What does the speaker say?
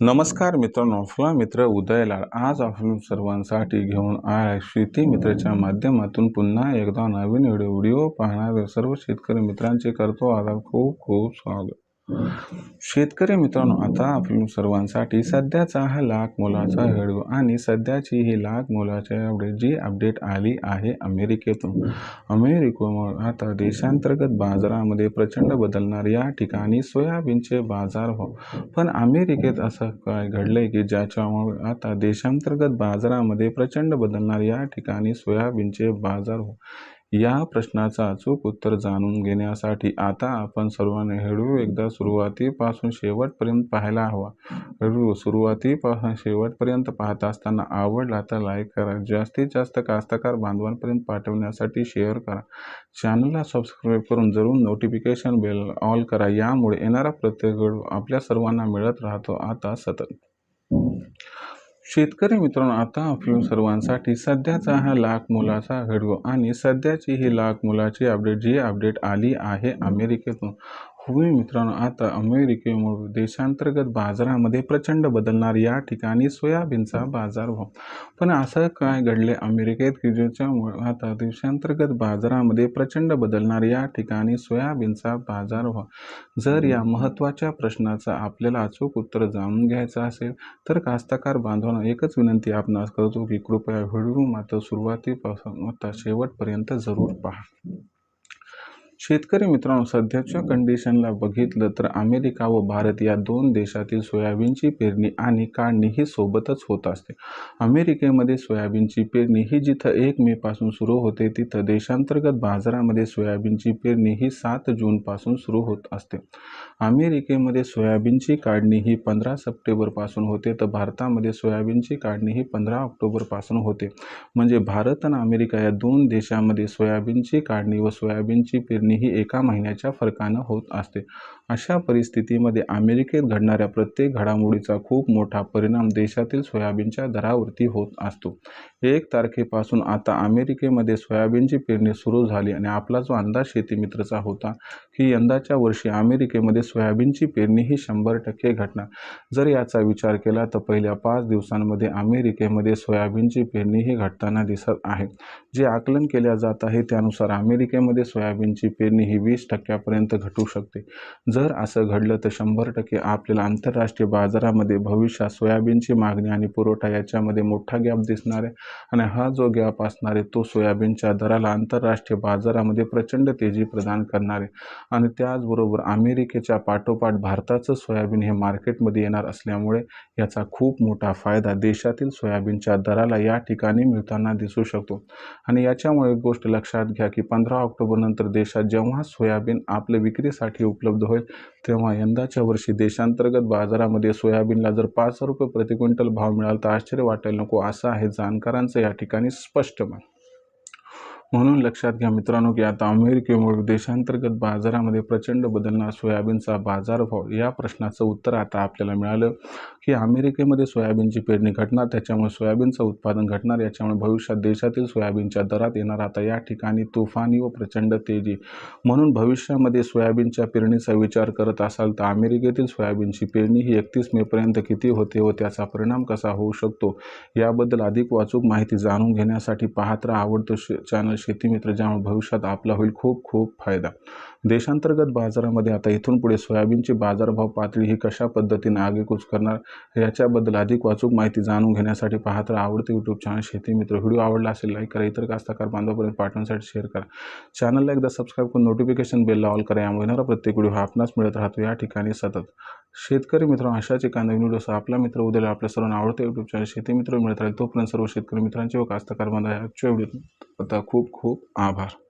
नमस्कार मित्रांनो आपला मित्र उदयलाल आज आपण सर्वांसाठी घेऊन आहे शेती मित्राच्या माध्यमातून. पुन्हा एकदा नवीन व्हिडिओ व्हिडिओ पाहणाऱ्या सर्व शेतकरी मित्रांचे करतो आता खूप खूप स्वागत. शेतकरी मित्रांनो आता आपण सर्वांसाठी सध्याचा हा लाख मोलाचा व्हिडिओ आणि सध्याची ही लाख मोलाच्या एवढे जी अपडेट आली आहे अमेरिकेतून. अमेरिकेमुळे आता देशांतर्गत बाजारामध्ये प्रचंड बदलणार या ठिकाणी सोयाबीनचे बाजार हो. पण अमेरिकेत असं काय घडलंय की ज्याच्यामुळे आता देशांतर्गत बाजारामध्ये प्रचंड बदलणार या ठिकाणी सोयाबीनचे बाजार हो. या प्रश्नाचं अचूक उत्तर जाणून घेण्यासाठी आता आपण सर्वांनी व्हिडिओ एकदा सुरुवातीपासून शेवटपर्यंत पाहायला हवा. व्हिडिओ सुरुवातीपासून शेवटपर्यंत पाहत असताना आवडला तर लाईक करा. जास्तीत जास्त कास्तकार बांधवांपर्यंत पाठवण्यासाठी शेअर करा. चॅनलला सबस्क्राईब करून जरूर नोटिफिकेशन बेल ऑल करा. यामुळे येणारा प्रत्येक व्हिडिओ आपल्या सर्वांना मिळत राहतो. आता सतत शेतकरी मित्रांनो आता आपण सर्वांसाठी सध्याचा हा लाख मुलाचा व्हिडिओ आणि सध्याची ही लाख मुलाची अपडेट जी अपडेट आली आहे अमेरिकेतून. होय मित्रांनो आता अमेरिकेमुळे देशांतर्गत बाजारामध्ये प्रचंड बदलणार या ठिकाणी सोयाबीनचा बाजारभाव पण असं काय घडले अमेरिकेत की ज्याच्यामुळे आता देशांतर्गत बाजारामध्ये प्रचंड बदलणार या ठिकाणी सोयाबीनचा बाजारभाव जर या महत्त्वाच्या प्रश्नाचं आपल्याला अचूक उत्तर जाणून घ्यायचं असेल तर कास्तकार बांधवांना एकच विनंती आपणास करतो की कृपया व्हिडिओ मात्र सुरुवातीपासून आता शेवटपर्यंत जरूर पहा. शेतकरी मित्रांनो सध्याच्या कंडिशनला बघितलं तर अमेरिका व भारत या दोन देशातील सोयाबीनची पेरणी आणि काढणी ही सोबतच होत असते. अमेरिकेमध्ये सोयाबीनची पेरणी ही जिथं एक मे पासून सुरू होते तिथं देशांतर्गत बाजारामध्ये सोयाबीनची पेरणी ही सात जूनपासून सुरू होत असते. अमेरिकेमध्ये सोयाबीनची काढणी ही पंधरा सप्टेंबरपासून होते तर भारतामध्ये सोयाबीनची काढणी ही पंधरा ऑक्टोबरपासून होते. म्हणजे भारत आणि अमेरिका या दोन देशामध्ये सोयाबीनची काढणी व सोयाबीनची पेरणी ही एका महिन्याच्या फरकानं होत असते. अशा परिस्थितीमध्ये अमेरिकेत घडणाऱ्या प्रत्येक घडामोडीचा खूप मोठा परिणाम देशातील सोयाबीनच्या दरावरती होत असतो. एक तारखेपासून आता अमेरिकेमध्ये सोयाबीनची पेरणी सुरू झाली आणि आपला जो अंदाज शेतीमित्रचा होता की यंदाच्या वर्षी अमेरिकेमध्ये सोयाबीनची पेरणी ही शंभर टक्के घटणार. जर याचा विचार केला तर पहिल्या पाच दिवसांमध्ये अमेरिकेमध्ये सोयाबीनची पेरणी ही घटताना दिसत आहे. जे आकलन केल्या जात आहे त्यानुसार अमेरिकेमध्ये सोयाबीनची पेरणी ही वीस टक्क्यापर्यंत घटू शकते. जर असं घडलं तर शंभर टक्के आपल्याला आंतरराष्ट्रीय बाजारामध्ये भविष्यात सोयाबीनची मागणी आणि पुरवठा याच्यामध्ये मोठा गॅप दिसणार आहे. आणि हा जो गॅप असणार आहे तो सोयाबीनच्या दराला आंतरराष्ट्रीय बाजारामध्ये प्रचंड तेजी प्रदान करणार. आहे आणि त्याचबरोबर अमेरिकेच्या पाठोपाठ भारताचं सोयाबीन हे मार्केटमध्ये येणार असल्यामुळे याचा खूप मोठा फायदा देशातील सोयाबीनच्या दराला या ठिकाणी मिळताना दिसू शकतो. आणि याच्यामुळे एक गोष्ट लक्षात घ्या की पंधरा ऑक्टोबरनंतर देशात जेव्हा सोयाबीन आपल्या विक्रीसाठी उपलब्ध होईल तेव्हा यंदाच्या वर्षी देशांतर्गत बाजारामध्ये सोयाबीनला जर पाच रुपये प्रति क्विंटल भाव मिळाला तर आश्चर्य वाटायला नको असं आहे जाणकारांचं या ठिकाणी स्पष्ट मत म्हणून लक्षात घ्या मित्रांनो की आता अमेरिकेमुळे देशांतर्गत बाजारामध्ये प्रचंड बदलणार सोयाबीनचा बाजारभाव या प्रश्नाचं उत्तर आता आपल्याला मिळालं की अमेरिकेमध्ये सोयाबीनची पेरणी घटणार त्याच्यामुळे सोयाबीनचं उत्पादन घटणार याच्यामुळे भविष्यात देशातील सोयाबीनच्या दरात येणार आता या ठिकाणी तुफानी व प्रचंड तेजी. म्हणून भविष्यामध्ये सोयाबीनच्या पेरणीचा विचार करत असाल तर अमेरिकेतील सोयाबीनची पेरणी ही एकतीस मेपर्यंत किती होते व त्याचा परिणाम कसा होऊ शकतो याबद्दल अधिक वाचूक माहिती जाणून घेण्यासाठी पाहत आवडतो चॅनल शेतीमित्र ज्यामुळे भविष्यात आपला होईल खूप खूप फायदा. देशांतर्गत बाजारामध्ये आता इथून पुढे सोयाबीनची बाजारभाव पातळी ही कशा पद्धतीने आगेकूच करणार याच्याबद्दल अधिक वाचूक माहिती जाणून घेण्यासाठी पाहत राहा आवडते यूट्यूब चॅनल शेतीमित्र व्हिडिओ आवडला असेल लाईक करा. इतर कास्तकार बांधवापर्यंत पाठवण्यासाठी शेअर करा. चॅनलला एकदा सबस्क्राईब करून नोटिफिकेशन बेलला ऑल करा. यामुळे येणारा प्रत्येक व्हिडिओ हा आपणास मिळत राहतो. या ठिकाणी सतत. शेतकरी मित्र अशाच एका नवीन व्हिडिओ आपला मित्र उद्याला आपल्या सर्वांना आवडते यूट्यूब चॅनल शेती मित्र मिळत राहील. तोपर्यंत सर्व शेतकरी मित्रांचे व कास्तकार बांधा आजच्या व्हिडिओ आता खूप खूप आभार.